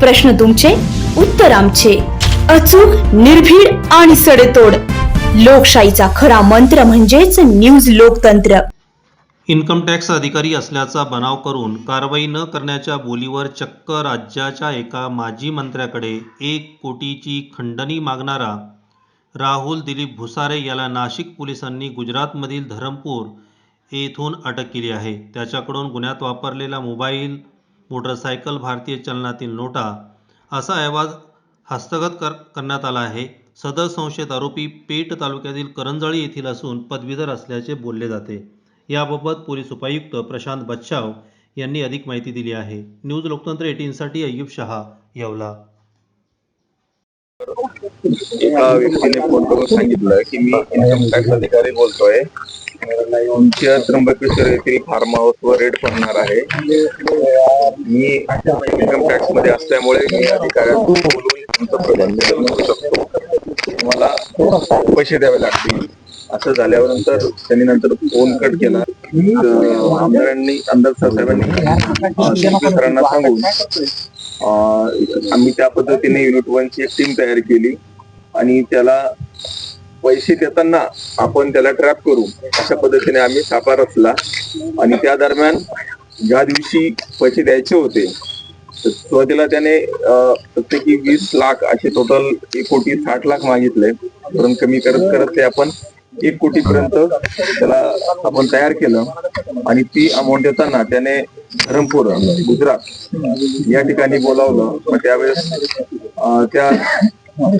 प्रश्न तुमचे उत्तर आमचे. अचूक निर्भीड आणि सडेतोड. लोकशाहीचा खरा मंत्र म्हणजेच न्यूज लोकतंत्र. इन्कम टॅक्स अधिकारी असल्याचा बनाव करून कारवाई न करण्याच्या बोलीवर चक्क राज्याच्या एका माजी मंत्र्याकडे एक कोटीची खंडणी मागणारा राहुल दिलीप भुसारे याला नाशिक पोलिसांनी गुजरातमधील धरमपूर येथून अटक केली आहे. त्याच्याकडून गुन्ह्यात वापरलेला मोबाईल मोटरसायकल भारतीय चलनातील नोटा असा अहवाल हस्तगत कर करण्यात आला आहे. सदर संशयित आरोपी पेठ तालुक्यातील करंजळी येथील असून पदवीधर असल्याचे बोलले जाते. याबाबत पोलीस उपायुक्त प्रशांत बच्छाव यांनी अधिक माहिती दिली आहे. न्यूज लोकतंत्र एटीनसाठी अय्यूब शहा येवला. एका व्यक्तीने फोन करून सांगितलं की मी इन्कम टॅक्स अधिकारी बोलतोय. तुमच्या त्र्यंबकेश्वर येथील फार्म हाऊस वर रेड पडणार आहे. मी इन्कम टॅक्समध्ये असल्यामुळे मी अधिकाऱ्यांना करू शकतो. मला पैसे द्यावे लागतील. असं झाल्यानंतर त्यांनी नंतर फोन कट केला. आमदारांनी आमदार साहेबांनी सांगून आम्ही त्या पद्धतीने युनिट वन ची एक टीम तयार केली. आणि त्याला पैसे देताना आपण त्याला ट्रॅप करू. अशा पद्धतीने आम्ही सापा रचला आणि त्या दरम्यान ज्या दिवशी पैसे द्यायचे होते तर सुरुवातीला त्याने प्रत्येकी वीस लाख असे टोटल एक कोटी साठ लाख मागितले. परंतु कमी करत करत ते आपण एक कोटी पर्यंत त्याला आपण तयार केलं. आणि ती अमाऊंट देताना त्याने धरमपूर गुजरात या ठिकाणी बोलावलं. मग त्यावेळेस त्या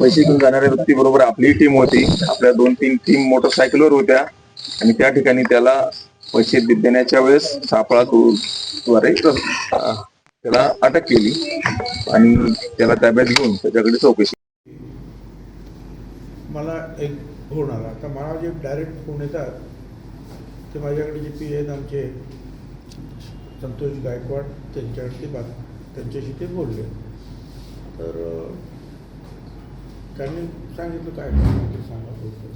पैसे घेऊन जाणाऱ्या व्यक्ती बरोबर आपली टीम होती. आपल्या दोन तीन टीम मोटरसायकलवर होत्या. आणि त्या ठिकाणी त्याला पैसे देण्याच्या वेळेस सापळा द्वारे त्याला अटक केली आणि त्याला ताब्यात घेऊन त्याच्याकडे चौकशी मला एक फोन आला. तर मला जे डायरेक्ट फोन येतात ते माझ्याकडे जे पी आहेत आमचे संतोष गायकवाड त्यांच्याकडे ते बात त्यांच्याशी ते बोलले. तर त्यांनी सांगितलं काय सांगा. बोलतो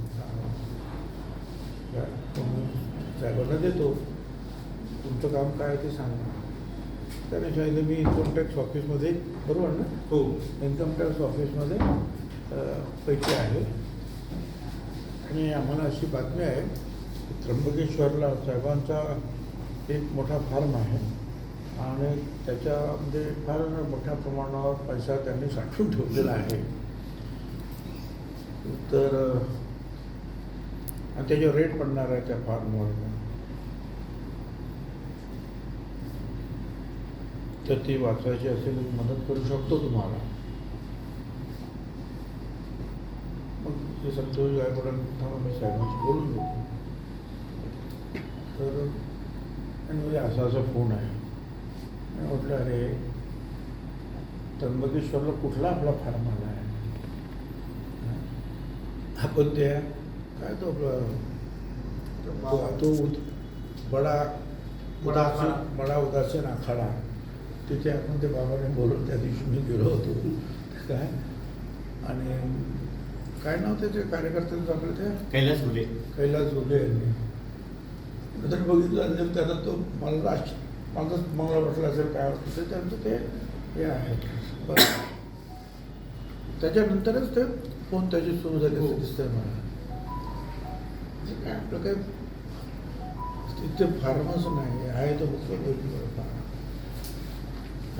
साहेबांना देतो. तुमचं काम काय आहे ते सांगा. त्याने सांगितलं मी इन्कम टॅक्स ऑफिसमध्ये बरोबर ना? हो. इन्कम टॅक्स ऑफिसमध्ये पैसे आहे. आणि आम्हाला अशी बातमी आहे की त्र्यंबकेश्वरला साहेबांचा एक मोठा फार्म आहे. आणि त्याच्यामध्ये फार मोठ्या प्रमाणावर पैसा त्यांनी साठवून ठेवलेला आहे. तर आणि त्याच्यावर रेट पडणार आहे त्या फार्मवर तर ती वाचवायची असेल मदत करू शकतो तुम्हाला. मग ते संतोष गायकवाडांना मी साहेबांशी बोलून घेतो. तर म्हणजे असा असा फोन आहे. मी म्हटलं अरे त्र्यंबकेश्वरला कुठला आपला फार्म आला आहे आपण त्या काय तो आपला तो- तो उद- बडा उदासीन बडा उदासीन आखाडा तिथे आपण ते बाबाने बोलून त्या दिवशी मी गेलो होतो. काय? आणि काय नाव त्याचे कार्यकर्त्यांचं आपलं ते? कैलास मुले कैलास गुले यांनी. नंतर बघितलं आणि त्याला तो मला राष्ट्र मला मला वाटलं असेल काय वाटलं ते त्यांचं ते हे आहे. त्याच्यानंतरच ते फोन त्याची सुरू झाली असं दिसतंय मला. म्हणजे काय आपलं काय? तिथे फार्मच नाही आहे तो फक्त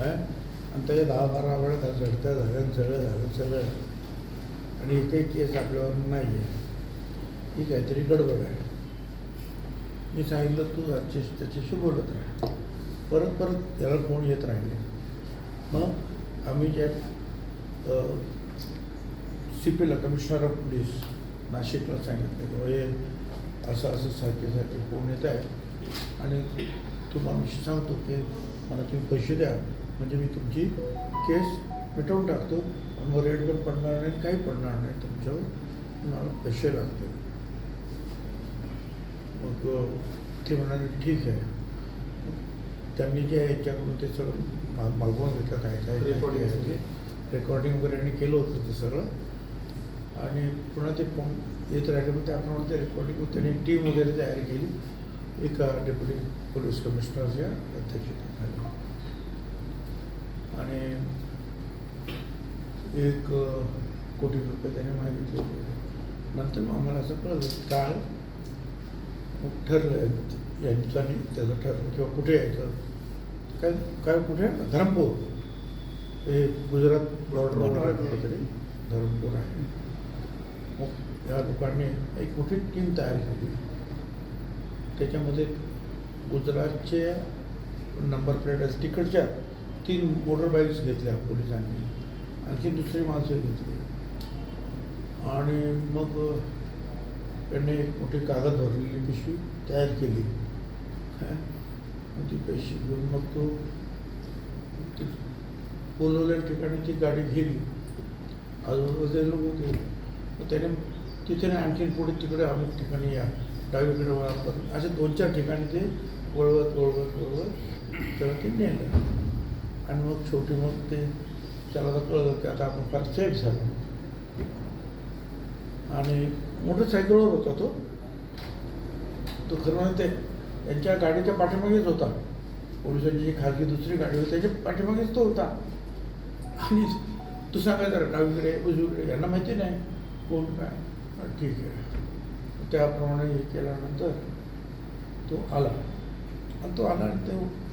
आणि त्याच्या दहा बारा वेळा त्या झडत्या झाल्या सगळं झालं सगळं. आणि एकही केस आपल्यावर नाही आहे ही काहीतरी गडबड आहे. मी सांगितलं तू आजची त्याच्याशी बोलत राहा. परत परत त्याला फोन येत राहिले. मग आम्ही ज्या सी पीला कमिशनर ऑफ पोलीस नाशिकला सांगितलं की हे असं असं सारखे सारखे फोन येत आहे. आणि तुम्हाला मी सांगतो की मला तुम्ही पैसे द्या. म्हणजे मी तुमची केस मिटवून टाकतो. आणि मग रेड पण पडणार नाही काही पडणार नाही. तुमच्यावर तुम्हाला पैसे लागतील. मग ते म्हणाले ठीक आहे. त्यांनी जे याच्याकडून ते सगळं मागवून घेतलं. काय काय रेकॉर्डिंग वगैरे केलं होतं ते सगळं. आणि पुन्हा ते फोन येत राहिले मग त्याप्रमाणे ते रेकॉर्डिंग त्यांनी टीम वगैरे तयार केली. एका डेप्युटी पोलीस कमिशनरच्या अध्यक्षतेखाली. आणि एक कोटी रुपये त्याने मागितले नंतर मग आम्हाला असं कळलं काळ ठरलं यांचं आणि त्याचं ठरलं किंवा कुठे यायचं. काय काय कुठे? धरमपूर. हे गुजरात बॉर्डरवर आहे कुठेतरी धरमपूर आहे. मग या लोकांनी एक मोठी टीम तयार केली. त्याच्यामध्ये गुजरातचे नंबर प्लेट असते तिकडच्या तीन मोटर बाईक्स घेतल्या पोलिसांनी आणखी दुसरी माणसं घेतली. आणि मग त्यांनी एक मोठी कागद भरलेली पिशवी तयार केली. काय? ती पैसे घेऊन मग तो बोलवल्या ठिकाणी ती गाडी गेली. आजूबाजूचे लोक होते तर त्याने तिथे नाही आणखीन पुढे तिकडे अमुक ठिकाणी या डावीकडे वळा करून. असे दोन चार ठिकाणी ते वळवत वळवत वळवत त्याला ते नेलं. आणि मग शेवटी मग ते त्याला आता कळलं की आता आपण फार सेफ झालो. आणि मोटरसायकलवर होता तो. तो खरं म्हणजे ते यांच्या गाडीच्या पाठीमागेच होता. पोलिसांची जी खाजगी दुसरी गाडी होती त्याच्या पाठीमागेच तो होता. आणि तू सांगा जरा डावीकडे उजवीकडे यांना माहिती नाही. कोण काय? ठीक आहे. त्याप्रमाणे हे केल्यानंतर तो आला. आणि तो आला आणि तो